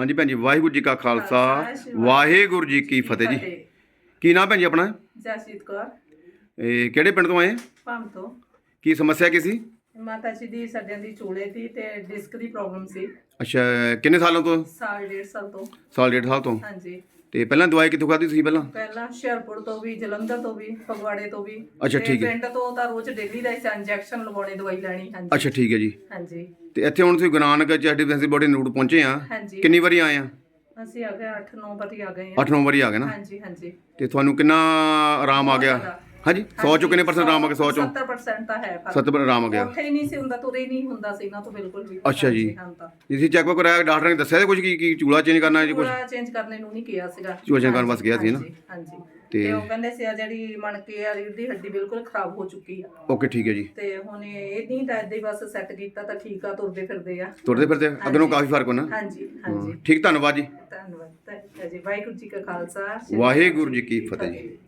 ਹਾਂਜੀ ਭੈਣ ਜੀ ਵਾਹਿਗੁਰੂ ਜੀ ਕਾ ਖਾਲਸਾ ਵਾਹਿਗੁਰੂ ਜੀ ਕੀ ਫਤਿਹ ਜੀ। ਕੀ ਨਾਮ ਭੈਣ ਜੀ ਆਪਣਾ? ਜਸਜੀਤ ਕੌਰ। ਇਹ ਕਿਹੜੇ ਪਿੰਡ ਤੋਂ ਆਏ? ਭੰਮ ਤੋਂ। ਕੀ ਸਮੱਸਿਆ ਕੀ ਸੀ? ਮਾਤਾ ਜੀ ਦੀ ਸੱਜਣ ਦੀ ਚੂਲੇ ਦੀ ਤੇ ਡਿਸਕ ਦੀ ਪ੍ਰੋਬਲਮ ਸੀ। ਅੱਛਾ ਕਿੰਨੇ ਸਾਲਾਂ ਤੋਂ? ਸਾਲ ਡੇਢ ਸਾਲ ਤੋਂ। ਸਾਲ ਡੇਢ ਸਾਲ ਤੋਂ। ਹਾਂਜੀ। ਤੇ ਪਹਿਲਾਂ ਦਵਾਈ ਕਿੱਥੋਂ ਖਾਧੀ ਤੁਸੀਂ ਪਹਿਲਾਂ? ਪਹਿਲਾਂ ਹੁਸ਼ਿਆਰਪੁਰ ਤੋਂ ਵੀ ਜਲੰਧਰ ਤੋਂ ਵੀ ਫਗਵਾੜੇ ਤੋਂ ਵੀ। ਅੱਛਾ, ਤੇ ਠੀਕ ਹੈ। ਪਿੰਡ ਤੋਂ ਤਾਂ ਰੋਜ਼ ਡੇਲੀ ਦਾ ਇੰਜੈਕਸ਼ਨ ਲਗਾਉਣੇ ਦਵਾਈ ਲੈਣੀ ਹਾਂਜੀ। ਅੱਛਾ ਠੀਕ ਹੈ ਜੀ। ਹਾਂਜੀ। ਤੇ ਇੱਥੇ ਹੁਣ ਤੁਸੀਂ ਗੁਰੂ ਨਾਨਕ ਚੈਸਟ ਡਿਫੈਂਸਿਵ ਬੋਡੀ ਰੂਟ ਪਹੁੰਚੇ ਆ। ਹਾਂਜੀ। ਕਿੰਨੀ ਵਾਰੀ ਆਏ ਆ? ਅਸੀਂ ਆ ਗਏ 8-9 ਵਾਰੀ ਆ ਗਏ ਹਾਂ 8-9 ਵਾਰੀ ਆ ਗਏ ਨਾ? ਹਾਂਜੀ ਹਾਂਜੀ। ਤੇ ਤੁਹਾਨੂੰ ਕਿੰਨਾ ਆਰਾਮ ਆ ਗਿਆ। ਹਾਂਜੀ 100 ਚੋਂ ਕਿੰਨੇ ਪਰਸੈਂਟ ਆਰਾਮ ਆ ਗਿਆ 100 ਚੋਂ? 70% ਤਾਂ ਹੈ ਫ਼ਰਕ। 70% ਆਰਾਮ ਆ ਗਿਆ। ਉੱਥੇ ਹੀ ਨਹੀਂ ਸੀ ਹੁੰਦਾ ਤੁਰੇ ਨਹੀਂ ਹੁੰਦਾ ਸੀ ਨਾ ਤੋਂ ਬਿਲਕੁਲ ਵੀ। ਅੱਛਾ ਜੀ। ਹਾਂ ਤਾਂ ਤੁਸੀਂ ਚੈੱਕਅਪ ਕਰਾਇਆ ਡਾਕਟਰ ਨੇ ਦੱਸਿਆ ਕੁਝ ਕੀ ਕੀ ਚੂਲਾ ਚੇਂਜ ਕਰਨਾ ਹੈ ਜੀ ਕੁਝ ਪੂਰਾ ਚੇਂਜ ਕਰਨੇ ਨੂੰ ਨਹੀਂ ਕਿਹਾ ਸੀਗਾ। ਚੂਲਾ change ਕਰਨ ਵਾਸਤੇ ਕਿਹਾ ਸੀ ਨਾ? ਹਾਂਜੀ, ਹਾਂਜੀ। ਤੇ- ਤੇ ਉਹ ਕਹਿੰਦੇ ਸੀ ਆ ਜਿਹੜੀ ਮਣਕੇ ਆ ਦੀ ਹੱਡੀ ਬਿਲਕੁਲ ਖਰਾਬ ਹੋ ਚੁੱਕੀ ਆ। ਓਕੇ ਠੀਕ ਹੈ ਜੀ। ਤੇ ਹੁਣ ਇਹ ਨਹੀਂ ਤਾਂ ਏਦਾਂ ਹੀ ਬਸ ਸੈੱਟ ਕੀਤਾ ਤਾਂ ਠੀਕ ਆ ਤੁਰਦੇ ਫਿਰਦੇ ਆ। ਤੁਰਦੇ ਫਿਰਦੇ ਅੱਗੇ ਨਾਲੋਂ ਕਾਫੀ ਫ਼ਰਕ ਹੋਣਾ। ਹਾਂਜੀ ਹਾਂਜੀ। ਠੀਕ ਧੰਨਵਾਦ ਜੀ। ਧੰਨਵਾਦ ਧੰਨਵਾਦ ਜੀ। ਵਾਹਿਗੁਰੂ ਜੀ ਕਾ ਖਾਲਸਾ ਵਾਹਿਗੁਰੂ ਜੀ ਕੀ ਫਤਿਹ ਜੀ।